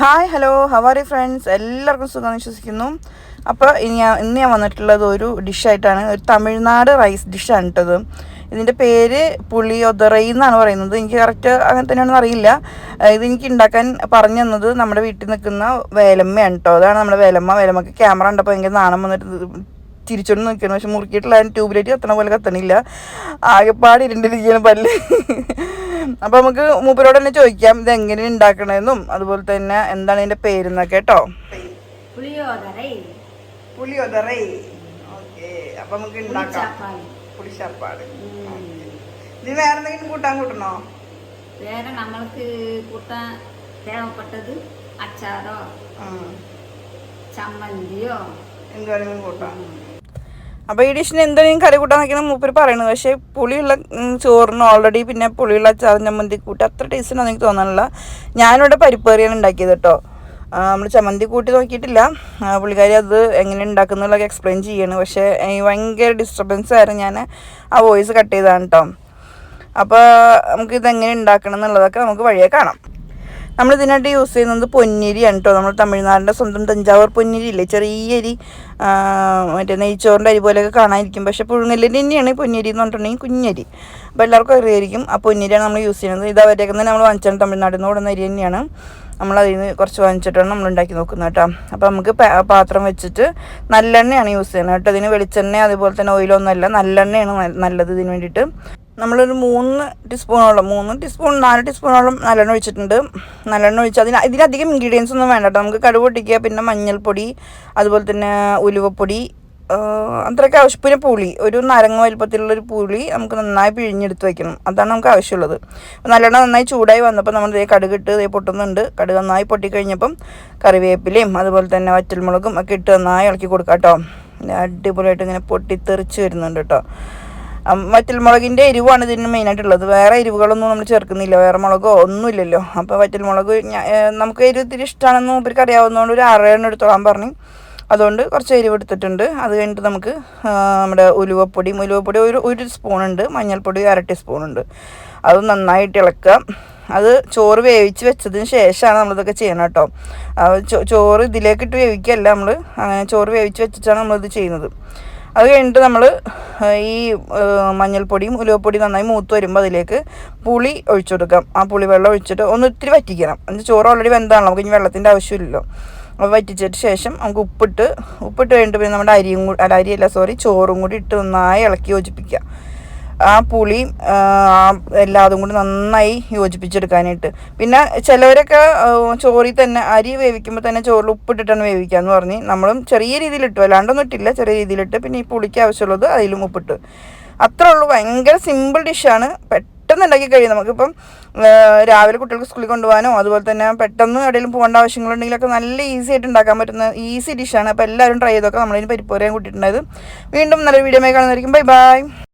Hi hello ഹവാറി friends എല്ലാവർക്കും സുഖം വിശ്വസിക്കുന്നു. അപ്പോൾ ഇനി ഇന്ന് ഞാൻ വന്നിട്ടുള്ളത് ഒരു ഡിഷായിട്ടാണ് ഒരു തമിഴ്നാട് റൈസ് ഡിഷാണ് കേട്ടത്. ഇതിന്റെ പേര് പുളിയൊതറൈ എന്നാണ് പറയുന്നത്. എനിക്ക് കറക്റ്റ് അങ്ങനെ തന്നെയാണെന്ന് അറിയില്ല. ഇതെനിക്ക് ഉണ്ടാക്കാൻ പറഞ്ഞു തന്നത് നമ്മുടെ വീട്ടിൽ നിൽക്കുന്ന വേലമ്മയാണ് കേട്ടോ. അതാണ് നമ്മുടെ വേലമ്മ. വേലമ്മക്ക് ക്യാമറ ഉണ്ടപ്പോൾ ഭയങ്കര നാണം വന്നിട്ട് തിരിച്ചോണ്ട് നിൽക്കുന്നു പക്ഷെ മുറുക്കിയിട്ടുള്ള ട്യൂബിലേക്ക് കത്തണ പോലെ കത്തണില്ല. ആകെപ്പാട് ഇരുണ്ടിരിക്കുകയാണ് പല്ല്. അപ്പോൾ നമുക്ക് മൂപ്പരോട് തന്നെ ചോദിക്കാം ഇത് എങ്ങനെ ഉണ്ടാക്കണെന്നും അതുപോലെ തന്നെ എന്താണ് ഇതിന്റെ പേരെന്നൊക്കെ കേട്ടോ നമുക്ക് ഉണ്ടാക്കാം കൂട്ടാൻ കൂട്ടണോ? വേറെ കൂട്ടാൻ ചമ്മന്തിയോ? എന്ത് കൂട്ടാം. അപ്പോൾ ഈ ഡിഷിന് എന്തെങ്കിലും കറി കൂട്ടാൻ നിൽക്കണം മൂപ്പര് പറയുന്നത് പക്ഷേ പുളിയുള്ള ചോറിന് ഓൾറെഡി പിന്നെ പുളിയുള്ള അച്ചാർ ചമ്മന്തി കൂട്ടി അത്ര ടേസ്റ്റ് ഉണ്ടെന്ന് എനിക്ക് തോന്നാനില്ല ഞാനിവിടെ പരിപ്പ് കറിയാണ് ഉണ്ടാക്കിയത് കേട്ടോ. നമ്മൾ ചമ്മന്തി കൂട്ടി നോക്കിയിട്ടില്ല. പുള്ളിക്കാരി അത് എങ്ങനെ ഉണ്ടാക്കുന്നുള്ളതൊക്കെ എക്സ്പ്ലെയിൻ ചെയ്യാണ്. പക്ഷേ ഭയങ്കര ഡിസ്റ്റർബൻസ് ആയിരുന്നു ഞാൻ ആ വോയിസ് കട്ട് ചെയ്താണ് കേട്ടോ. അപ്പോൾ നമുക്ക് ഇതെങ്ങനെ ഉണ്ടാക്കണം എന്നുള്ളതൊക്കെ നമുക്ക് വഴിയെ കാണാം. നമ്മൾ ഇതിനായിട്ട് യൂസ് ചെയ്യുന്നത് പൊന്നിരിയാണ് കേട്ടോ നമ്മൾ തമിഴ്നാടിന്റെ സ്വന്തം തഞ്ചാവൂർ പൊന്നിരി ഇല്ലേ ചെറിയ അരി മറ്റേ നെയ്ച്ചോറിന്റെ അരി പോലെയൊക്കെ കാണാനിരിക്കും. പക്ഷെ പുഴുങ്ങല്ലിന്റെ തന്നെയാണ് പൊന്നിരി എന്ന് പറഞ്ഞിട്ടുണ്ടെങ്കിൽ കുഞ്ഞരി. അപ്പോൾ എല്ലാവർക്കും അറിയായിരിക്കും ആ പൊന്നിരിയാണ് നമ്മൾ യൂസ് ചെയ്യുന്നത്. ഇത് അവരൊക്കെ നമ്മൾ വാങ്ങിച്ചാണ് തമിഴ്നാട് നിന്ന് ഓടുന്ന അരി തന്നെയാണ്. നമ്മൾ അതിൽ നിന്ന് കുറച്ച് വാങ്ങിച്ചിട്ടാണ് നമ്മൾ ഉണ്ടാക്കി നോക്കുന്നത് കേട്ടോ അപ്പോൾ നമുക്ക് പാത്രം വെച്ചിട്ട് നല്ലെണ്ണയാണ് യൂസ് ചെയ്യുന്നത് കേട്ടോ ഇതിന് വെളിച്ചെണ്ണ അതുപോലെ തന്നെ ഓയിലൊന്നുമല്ല നല്ലെണ്ണയാണ് നല്ലത് ഇതിന് വേണ്ടിയിട്ട്. നമ്മളൊരു മൂന്ന് ടീസ്പൂണോളം മൂന്ന് ടീസ്പൂൺ നാല് ടീസ്പൂണോളം നല്ലെണ്ണ ഒഴിച്ചിട്ടുണ്ട്. നല്ലെണ്ണ ഒഴിച്ച് അതിന് ഇതിലധികം ഇൻഗ്രീഡിയൻസ് ഒന്നും വേണ്ട കേട്ടോ. നമുക്ക് കടുക് പൊട്ടിക്കുക പിന്നെ മഞ്ഞൾപ്പൊടി അതുപോലെ തന്നെ ഉലുവപ്പൊടി അത്രയ്ക്ക് ആവശ്യം. പിന്നെ പുളി ഒരു നരങ്ങ വലുപ്പത്തിലുള്ളൊരു പുളി നമുക്ക് നന്നായി പിഴിഞ്ഞെടുത്ത് വയ്ക്കണം അതാണ് നമുക്ക് ആവശ്യമുള്ളത്. നല്ലെണ്ണ നന്നായി ചൂടായി വന്നപ്പോൾ നമ്മൾ ഇതേ കടുക് ഇട്ട് ഇതേ പൊട്ടുന്നുണ്ട്. കടുക് നന്നായി പൊട്ടിക്കഴിഞ്ഞപ്പം കറിവേപ്പിലയും അതുപോലെ തന്നെ വറ്റൽമുളകും ഒക്കെ ഇട്ട് നന്നായി ഇളക്കി കൊടുക്കാം കേട്ടോ. അടിപൊളിയായിട്ട് ഇങ്ങനെ പൊട്ടിത്തെറിച്ച് വരുന്നുണ്ട് കേട്ടോ. വറ്റൽമുളകിന്റെ എരിവാണ് ഇതിന് മെയിനായിട്ടുള്ളത് വേറെ എരിവുകളൊന്നും നമ്മൾ ചേർക്കുന്നില്ല. വേറെ മുളകോ ഒന്നുമില്ലല്ലോ അപ്പോൾ വറ്റൽമുളക് മുളക് നമുക്ക് എരിവ് ഇത്തിരി ഇഷ്ടമാണെന്ന് മൂപ്പർക്ക് അറിയാവുന്നതുകൊണ്ട് ഒരു അരയെണ്ണം എടുത്തോളാൻ പറഞ്ഞു. അതുകൊണ്ട് കുറച്ച് എരിവ് എടുത്തിട്ടുണ്ട്. അത് കഴിഞ്ഞിട്ട് നമുക്ക് നമ്മുടെ ഉലുവപ്പൊടി ഉലുവപ്പൊടി ഒരു ഒരു സ്പൂണുണ്ട് മഞ്ഞൾപ്പൊടി അര ടീസ്പൂണുണ്ട് അത് നന്നായിട്ട് ഇളക്കുക. അത് ചോറ് വേവിച്ച് വെച്ചതിന് ശേഷമാണ് നമ്മളിതൊക്കെ ചെയ്യണം കേട്ടോ. ചോറ് ഇതിലേക്കിട്ട് വേവിക്കുകയല്ല നമ്മൾ ചോറ് വേവിച്ച് വെച്ചിട്ടാണ് നമ്മളിത് ചെയ്യുന്നത്. അത് കഴിഞ്ഞിട്ട് നമ്മൾ ഈ മഞ്ഞൾപ്പൊടിയും ഉലുവപ്പൊടിയും നന്നായി മൂത്ത് വരുമ്പോൾ അതിലേക്ക് പുളി ഒഴിച്ചു കൊടുക്കാം. ആ പുളി വെള്ളം ഒഴിച്ചിട്ട് ഒന്ന് ഇത്തിരി വറ്റിക്കണം. എന്നിട്ട് ചോറ് ഓൾറെഡി വെന്താണല്ലോ നമുക്ക് ഇനി വെള്ളത്തിന്റെ ആവശ്യമില്ലല്ലോ. അപ്പോൾ വറ്റിച്ചിട്ട് ശേഷം നമുക്ക് ഉപ്പിട്ട് ഉപ്പിട്ട് കഴിഞ്ഞിട്ട് പിന്നെ നമ്മുടെ അരിയും കൂടി അല്ല അരിയല്ല സോറി ചോറും കൂടി ഇട്ട് നന്നായി ഇളക്കി യോജിപ്പിക്കുക. ആ പുളിയും എല്ലാതും കൂടി നന്നായി യോജിപ്പിച്ചെടുക്കാനായിട്ട്. പിന്നെ ചിലവരൊക്കെ ചോറിൽ തന്നെ അരി വേവിക്കുമ്പോൾ തന്നെ ചോറിൽ ഉപ്പിട്ടിട്ടാണ് വേവിക്കാന്ന് പറഞ്ഞ് നമ്മളും ചെറിയ രീതിയിലിട്ടു. അല്ലാണ്ടൊന്നും ഇട്ടില്ല ചെറിയ രീതിയിലിട്ട്. പിന്നെ ഈ പുളിക്ക് ആവശ്യമുള്ളത് അതിലും ഉപ്പിട്ട്. അത്രേ ഉള്ളൂ. ഭയങ്കര സിമ്പിൾ ഡിഷാണ് പെട്ടെന്ന് ഉണ്ടാക്കി കഴിയും. നമുക്കിപ്പം രാവിലെ കുട്ടികൾക്ക് സ്കൂളിൽ കൊണ്ടുപോകാനോ അതുപോലെ തന്നെ പെട്ടെന്ന് എവിടെയെങ്കിലും പോകേണ്ട ആവശ്യങ്ങളുണ്ടെങ്കിലൊക്കെ നല്ല ഈസി ആയിട്ട് ഉണ്ടാക്കാൻ പറ്റുന്ന ഈസി ഡിഷാണ് അപ്പോൾ എല്ലാവരും ട്രൈ ചെയ്തൊക്കെ നമ്മളിതിന് പരിപ്പോരയും കൂട്ടിയിട്ടുണ്ടായത്. വീണ്ടും നല്ലൊരു വീഡിയോ കാണുന്നതായിരിക്കും. Bye bye